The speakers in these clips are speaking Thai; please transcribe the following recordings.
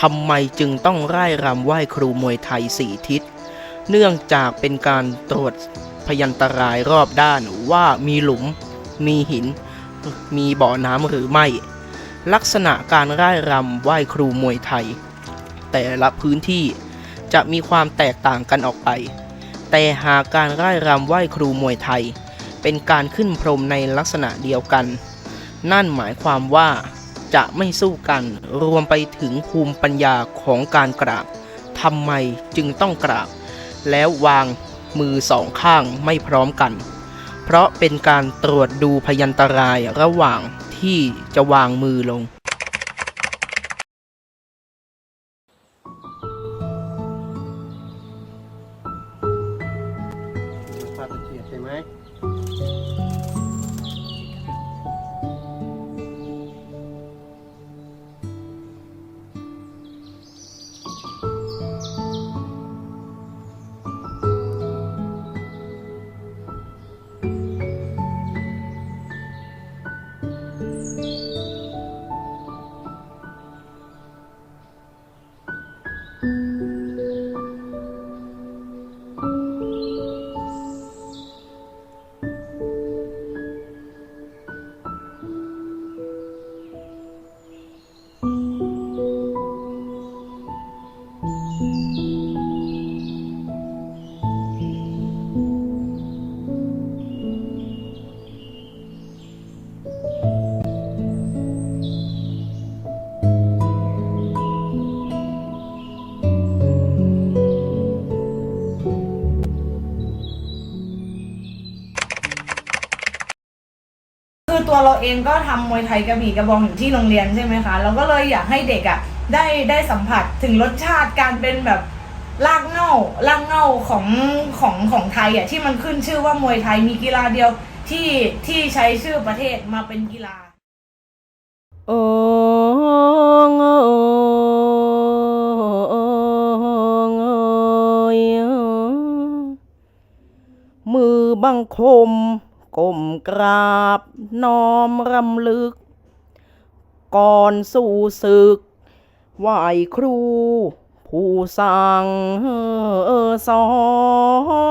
ทำไมจึงต้องไร่รำไหว้ครูมวยไทยสี่ทิศ เนื่องจากเป็นการตรวจพยันตรายรอบด้านว่ามีหลุม มีหิน มีบ่อน้ำหรือไม่ ลักษณะการไร่รำไหว้ครูมวยไทย แต่ละพื้นที่จะมีความแตกต่างกันออกไป แต่หากการไร่รำไหว้ครูมวยไทย เป็นการขึ้นพรมในลักษณะเดียวกัน นั่นหมายความว่า จะไม่สู้กัน รวมไปถึงภูมิปัญญาของการกราบทำไมจึงต้องกราบ แล้ววางมือสองข้างไม่พร้อมกัน เพราะเป็นการตรวจดูพยันตรายระหว่างที่จะวางมือลงภาพตะเกียบใช่ไหม คือตัวเราเองก็ทำมวยไทยกระบี่กระบองอยู่ที่โรงเรียนใช่ไหมคะ เราก็เลยอยากให้เด็กอะ่ะได้ได้สัมผัสถึงรสชาติการเป็นแบบรากเหง้ารากเหง้าของของของไทยอะ่ะที่มันขึ้นชื่อว่ามวยไทยมีกีฬาเดียวที่ที่ใช้ชื่อประเทศมาเป็นกีฬา โอ้งโอยมือบังคม ก้มกราบน้อมรำลึก ก่อนสู่ศึกไหวครู ผู้สั่งสอ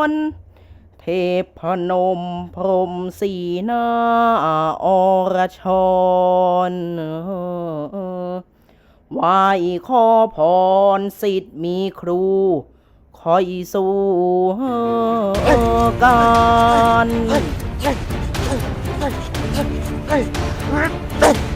นเทพนมพรมสีหน้าอรชรไหวขอพรสิทธิ์มีครูคอยสู่การ はい。